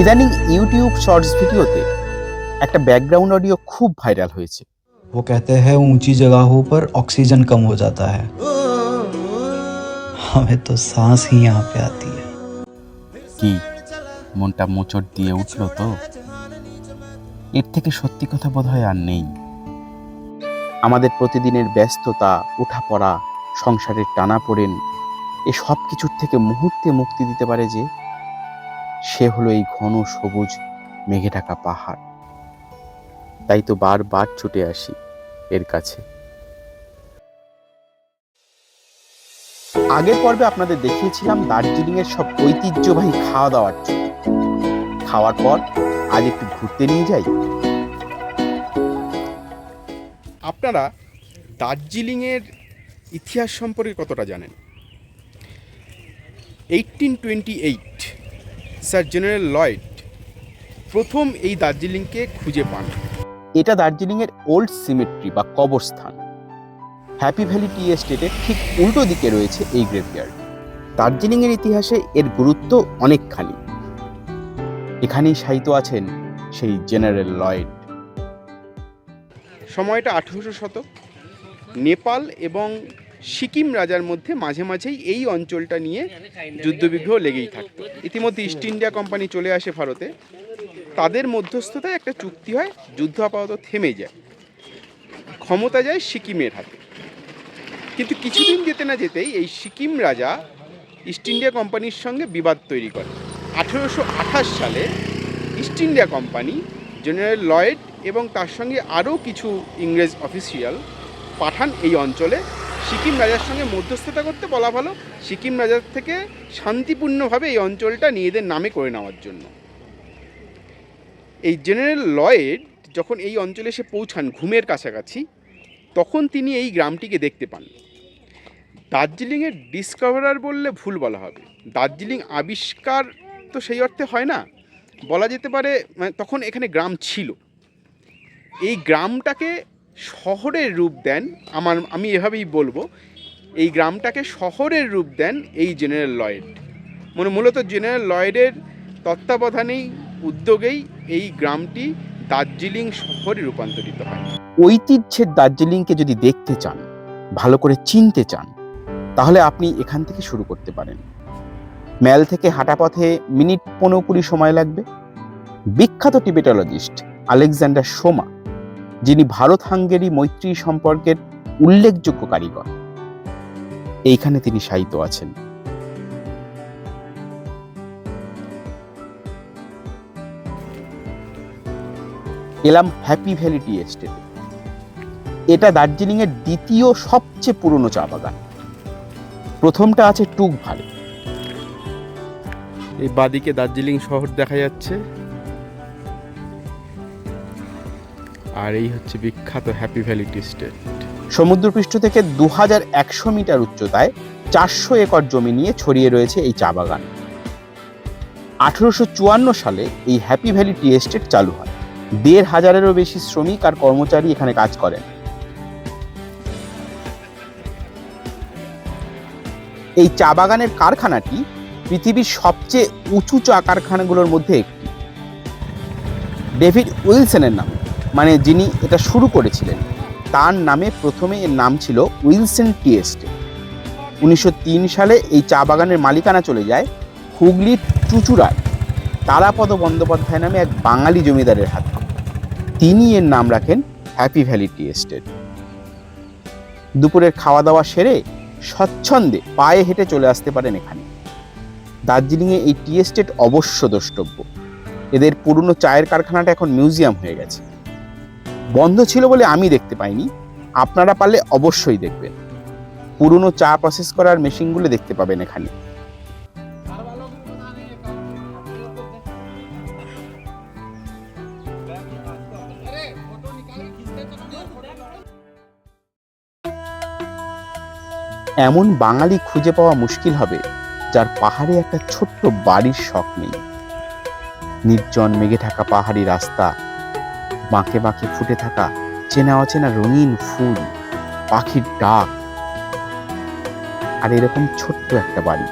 ইদানিং YouTube shorts ভিডিওতে একটা ব্যাকগ্রাউন্ড অডিও খুব ভাইরাল হয়েছে वो कहते हैं ऊंची जगहों पर ऑक्सीजन कम हो जाता है हमें तो सांस ही यहाँ पे आती है কি মনটা মোচড় দিয়ে উঠলো তো এর থেকে সত্যি কথা বোধহয় আর নেই আমাদের প্রতিদিনের ব্যস্ততা উঠাপড়া সংসারের টানাপোড়েন এ সব কিছুর থেকে মুহূর্তে মুক্তি দিতে পারে যে সে হলো এই ঘন সবুজ মেঘে ঢাকা পাহাড়। তাই তো বারবার ছুটে আসি এর কাছে। আগের পর্বে আপনাদের দেখিয়েছিলাম দার্জিলিং এর সব ঐতিহ্যবাহী খাওয়া দাওয়ার জন্য। খাওয়ার পর আজ একটু ঘুরতে নিয়ে যাই। আপনারা দার্জিলিংয়ের ইতিহাস সম্পর্কে কতটা জানেন? Eighteen twenty eight sir general Lloyd প্রথম এই দার্জিলিংকে খুঁজে পান। এটা দার্জিলিং এর ওল্ড সিমেট্রি বা কবরস্থান। হ্যাপি ভ্যালি টি এস্টেটের ঠিক উল্টো দিকে রয়েছে এই গ্রেভইয়ার্ড। দার্জিলিং এর ইতিহাসে এর গুরুত্ব অনেকখানি। এখানেই শায়িত আছেন সেই জেনারেল লয়েড। সময়টা আঠেরোশো শতক। নেপাল এবং সিকিম রাজার মধ্যে মাঝে মাঝেই এই অঞ্চলটা নিয়ে যুদ্ধবিগ্রহ লেগেই থাকত। ইতিমধ্যে ইস্ট ইন্ডিয়া কোম্পানি চলে আসে ভারতে। তাদের মধ্যস্থতায় একটা চুক্তি হয়, যুদ্ধ আপাতত থেমে যায়। ক্ষমতা যায় সিকিমের হাতে। কিন্তু কিছুদিন যেতে না যেতেই এই সিকিম রাজা ইস্ট ইন্ডিয়া কোম্পানির সঙ্গে বিবাদ তৈরি করে। আঠেরোশো আঠাশ সালে East India company general Lloyd এবং তার সঙ্গে আরও কিছু ইংরেজ অফিসিয়াল পাঠান এই অঞ্চলে। সিকিম রাজার সঙ্গে মধ্যস্থতা করতে বলা ভালো। সিকিম রাজার থেকে শান্তিপূর্ণভাবে এই অঞ্চলটা নিজেদের নামে করে নেওয়ার জন্য। এই জেনারেল লয়েড যখন এই অঞ্চলে এসে পৌঁছান ঘুমের কাছাকাছি, তখন তিনি এই গ্রামটিকে দেখতে পান। দার্জিলিংয়ের ডিসকভারার বললে ভুল বলা হবে। দার্জিলিং আবিষ্কার তো সেই অর্থে হয় না। বলা যেতে পারে মানে তখন এখানে গ্রাম ছিল। এই গ্রামটাকে শহরের রূপ দেন, আমার, আমি এভাবেই বলব, এই গ্রামটাকে শহরের রূপ দেন এই জেনারেল লয়েড। মানে মূলত জেনারেল লয়েডের তত্ত্বাবধানেই, উদ্যোগেই এই গ্রামটি দার্জিলিং শহরে রূপান্তরিত হয়। ঐতিহ্যের দার্জিলিংকে যদি দেখতে চান, ভালো করে চিনতে চান, তাহলে আপনি এখান থেকে শুরু করতে পারেন। ম্যাল থেকে হাঁটা পথে মিনিট পনেরো কুড়ি সময় লাগবে। বিখ্যাত টিবেটোলজিস্ট আলেকজান্ডার সোমা যিনি ভারত হাঙ্গেরি মৈত্রী সম্পর্কের উল্লেখযোগ্য কারিগর। এইখানে তিনি শায়িত আছেন। এলাম হ্যাপি ভ্যালি টি এস্টেট। এটা দার্জিলিং এর দ্বিতীয় সবচেয়ে পুরনো চা বাগান। প্রথমটা আছে টুক ভালে এই বাদিকে দার্জিলিং শহর দেখা যাচ্ছে। আর এই হচ্ছে বিখ্যাত হ্যাপি ভ্যালি টি স্টেট সমুদ্রপৃষ্ঠ থেকে দু হাজার একশো মিটার উচ্চতায় চারশো একর জমি নিয়ে ছড়িয়ে রয়েছে এই চা বাগান। আঠেরোশো চুয়ান্ন সালে এই হ্যাপি ভ্যালি টি এস্টেট চালু হয়। দেড় হাজারেরও বেশি শ্রমিক আর কর্মচারী এখানে কাজ করেন। এই চা বাগানের কারখানাটি পৃথিবীর সবচেয়ে উঁচু চা কারখানাগুলোর মধ্যে একটি। ডেভিড উইলসনের নামে। মানে যিনি এটা শুরু করেছিলেন, তার নামে প্রথমে এর নাম ছিল উইলসন টি এস্টেট উনিশশো তিন সালে এই চা বাগানের মালিকানা চলে যায় হুগলির চুচুড়ার তারাপদ বন্দ্যোপাধ্যায় নামে এক বাঙালি জমিদারের হাতে। তিনি এর নাম রাখেন হ্যাপি ভ্যালি টি এস্টেট দুপুরের খাওয়া দাওয়া সেরে স্বচ্ছন্দে পায়ে হেঁটে চলে আসতে পারেন এখানে। দার্জিলিংয়ে এই টি এস্টেট অবশ্য দ্রষ্টব্য। এদের পুরনো চায়ের কারখানাটা এখন মিউজিয়াম হয়ে গেছে। বন্ধ ছিল বলে আমি দেখতে পাইনি। আপনারা পারলে অবশ্যই দেখবেন। পুরনো চা প্রসেস করার মেশিনগুলো দেখতে পাবেন এখানে। এমন বাঙালি খুঁজে পাওয়া মুশকিল হবে, যার পাহাড়ে একটা ছোট্ট বাড়ির শখ নেই। নির্জন মেঘে ঢাকা পাহাড়ি রাস্তা বাঁকে বাঁকে ফুটে থাকা চেনা অচেনা রঙিন ফুল, পাখির ডাক। আর এরকম ছোট্ট একটা বাড়ি।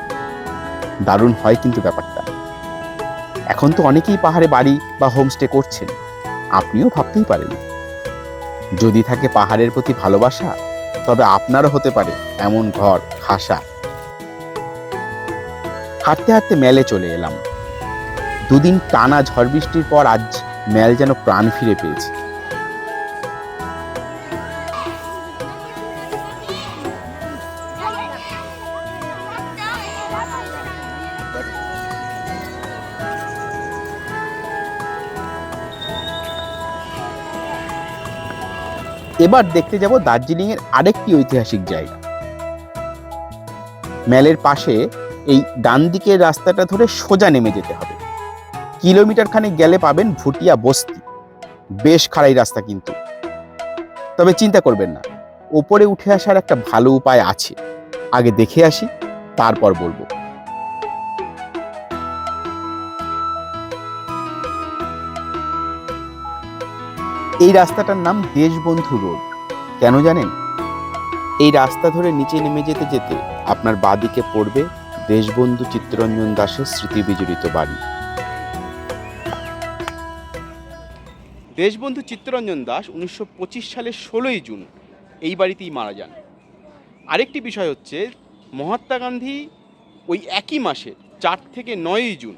দারুণ হয় কিন্তু ব্যাপারটা। এখন তো অনেকেই পাহাড়ে বাড়ি বা হোমস্টে করছেন। আপনিও ভাবতেই পারেন। যদি থাকে পাহাড়ের প্রতি ভালোবাসা, তবে আপনারও হতে পারে এমন ঘর, খাসা। হাঁটতে হাঁটতে মেলে চলে এলাম। দুদিন টানা ঝড় বৃষ্টির পর আজ মেল যেন প্রাণ ফিরে পেয়েছে। এবার দেখতে যাব দার্জিলিং এর আরেকটি ঐতিহাসিক জায়গা। ম্যালের পাশে এই ডান দিকের রাস্তাটা ধরে সোজা নেমে যেতে হবে। কিলোমিটার খানে গেলে পাবেন ভুটিয়া বস্তি। বেশ খাড়াই রাস্তা কিন্তু। তবে চিন্তা করবেন না, ওপরে উঠে আসার একটা ভালো উপায় আছে। আগে দেখে আসি, তারপর বলব। এই রাস্তাটার নাম দেশবন্ধু রোড। কেন জানেন? এই রাস্তা ধরে নিচে নেমে যেতে যেতে আপনার বাদিকে পড়বে দেশবন্ধু চিত্তরঞ্জন দাসের স্মৃতি বিজড়িত বাড়ি। দেশবন্ধু চিত্তরঞ্জন দাস উনিশশো পঁচিশ সালের ষোলোই জুন এই বাড়িতেই মারা যান। আরেকটি বিষয় হচ্ছে, মহাত্মা গান্ধী ওই একই মাসে চার থেকে নয়ই জুন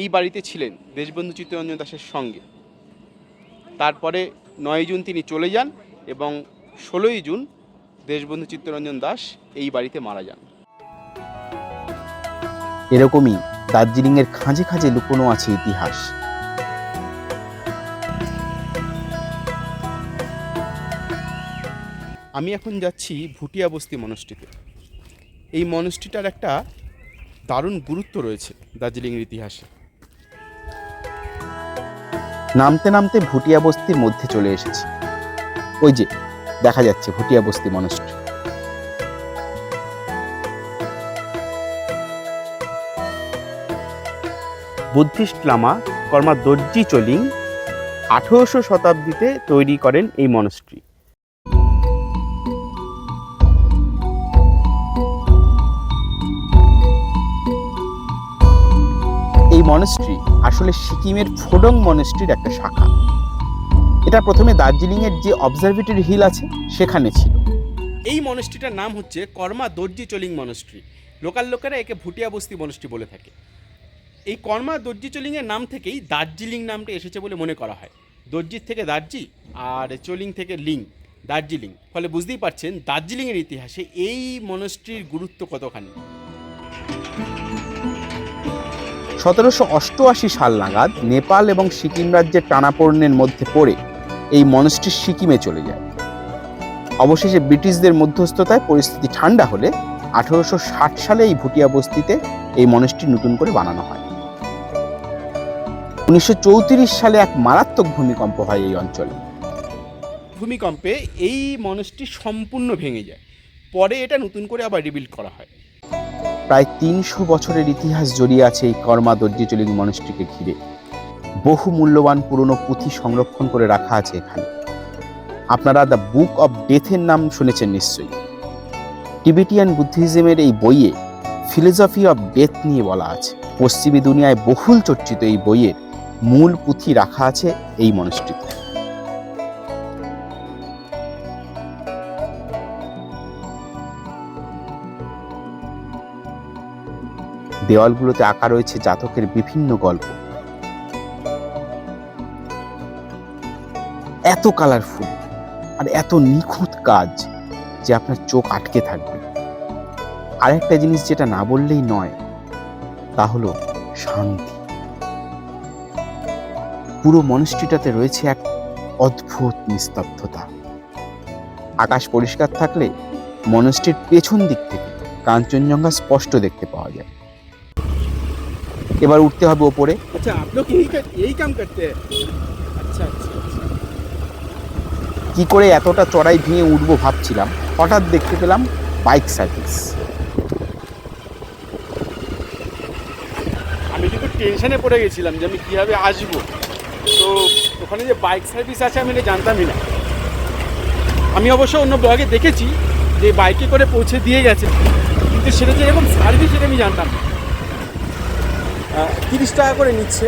এই বাড়িতে ছিলেন দেশবন্ধু চিত্তরঞ্জন দাসের সঙ্গে। তারপরে নয় জুন তিনি চলে যান এবং ষোলোই জুন দেশবন্ধু চিত্তরঞ্জন দাস এই বাড়িতে মারা যান। এরকমই দার্জিলিংয়ের খাঁজে খাঁজে লুকোনো আছে ইতিহাস। আমি এখন যাচ্ছি ভুটিয়া বস্তি মনস্ট্রিতে এই মনস্ট্রিটার একটা দারুণ গুরুত্ব রয়েছে দার্জিলিংয়ের ইতিহাসে। নামতে নামতে ভুটিয়া বস্তির মধ্যে চলে এসেছি। ওই যে দেখা যাচ্ছে ভুটিয়া বস্তি মনস্ট্রি বুদ্ধিস্ট লামা কর্মা দর্জি চলিং আঠেরোশো শতাব্দীতে তৈরি করেন এই মনস্ট্রি মনস্ট্রি আসলে সিকিমের ফোডং মনস্ট্রির একটা শাখা। এটা প্রথমে দার্জিলিংয়ের যে অবজারভেটরি হিল আছে, সেখানে ছিল। এই মনস্ট্রিটার নাম হচ্ছে কর্মা দর্জি চলিং মনস্ট্রি লোকাল লোকেরা একে ভুটিয়া বস্তি মনস্ট্রি বলে থাকে। এই কর্মা দর্জি চলিংয়ের নাম থেকেই দার্জিলিং নামটা এসেছে বলে মনে করা হয়। দর্জির থেকে দার্জি আর চলিং থেকে লিং, দার্জিলিং। ফলে বুঝতেই পারছেন, দার্জিলিংয়ের ইতিহাসে এই মনস্ট্রির গুরুত্ব কতখানি। সতেরোশো অষ্টআশি সাল নাগাদ নেপাল এবং সিকিম রাজ্যের টানাপোড়েনের মধ্যে পড়ে এই মনস্ট্রি সিকিমে চলে যায়। অবশেষে ব্রিটিশদের মধ্যস্থতায় পরিস্থিতি ঠান্ডা হলে আঠারোশো সালে এই ভুটিয়া বস্তিতে এই মনস্ট্রি নতুন করে বানানো হয়। উনিশশো চৌত্রিশ সালে এক মারাত্মক ভূমিকম্প হয় এই অঞ্চলে। ভূমিকম্পে এই মনস্ট্রি সম্পূর্ণ ভেঙে যায়। পরে এটা নতুন করে আবার রিবিল্ড করা হয়। প্রায় তিনশো বছরের ইতিহাস জড়িয়ে আছে এই কর্মা দর্জিচলিং মনস্ট্রিকে ঘিরে। বহু মূল্যবান পুরনো পুঁথি সংরক্ষণ করে রাখা আছে এখানে। আপনারা দ্য বুক অব ডেথের নাম শুনেছেন নিশ্চয়ই। টিবেটিয়ান বুদ্ধিজমের এই বইয়ে ফিলোসফি অব ডেথ নিয়ে বলা আছে। পশ্চিমী দুনিয়ায় বহুল চর্চিত এই বইয়ের মূল পুঁথি রাখা আছে এই মনস্ট্রিতে দেওয়ালগুলোতে আঁকা রয়েছে জাতকের বিভিন্ন গল্প। এত কালারফুল আর এত নিখুঁত কাজ যে আপনার চোখ আটকে থাকবে। আর একটা জিনিস যেটা না বললেই নয়, তা হলো শান্তি। পুরো মনস্ট্রিটাতে রয়েছে এক অদ্ভুত নিস্তব্ধতা। আকাশ পরিষ্কার থাকলে মনস্ট্রির পেছন দিক থেকে কাঞ্চনজঙ্ঘা স্পষ্ট দেখতে পাওয়া যায়। এবার উঠতে হবে ওপরে अच्छा आप लोग यही कर, यही काम करते हैं अच्छा अच्छा अच्छा কি করে এতটা চড়াই ভেঙে উঠবো ভাবছিলাম হঠাৎ দেখতে পেলাম বাইক সার্ভিস আমি কিন্তু টেনশনে পড়ে গেছিলাম যে আমি কীভাবে আসবো তো ওখানে যে বাইক সার্ভিস আছে আমি এটা জানতামই না আমি অবশ্য অন্য ব্লগে দেখেছি যে বাইকে করে পৌঁছে দিয়ে গেছে কিন্তু সেটা যে এরকম সার্ভিস এটা আমি জানতাম না তিরিশ টাকা করে নিচ্ছে।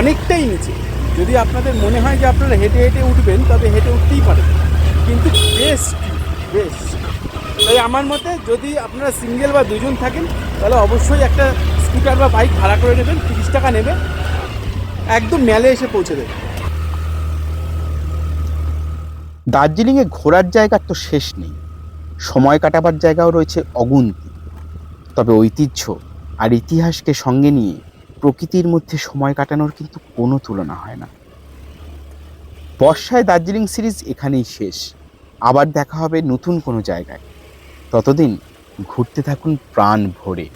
অনেকটাই নিচে যদি আপনাদের মনে হয় যে আপনারা হেঁটে হেঁটে উঠবেন, তবে হেঁটে উঠতেই পারেন। কিন্তু বেস্ট বেস্ট তাই আমার মতে যদি আপনারা সিঙ্গেল বা দুজন থাকেন, তাহলে অবশ্যই একটা স্কুটার বা বাইক ভাড়া করে নেবেন, তিরিশ টাকা নেবে। একদম মেলে এসে পৌঁছে দেবে। দার্জিলিংয়ে ঘোরার জায়গার তো শেষ নেই। সময় কাটাবার জায়গাও রয়েছে অগুন্তি। তবে ঐতিহ্য আর ইতিহাসকে সঙ্গে নিয়ে প্রকৃতির মধ্যে সময় কাটানোর কিন্তু কোনো তুলনা হয় না। বর্ষায় দার্জিলিং সিরিজ এখানেই শেষ। আবার দেখা হবে নতুন কোনো জায়গায়। ততদিন ঘুরতে থাকুন প্রাণ ভরে।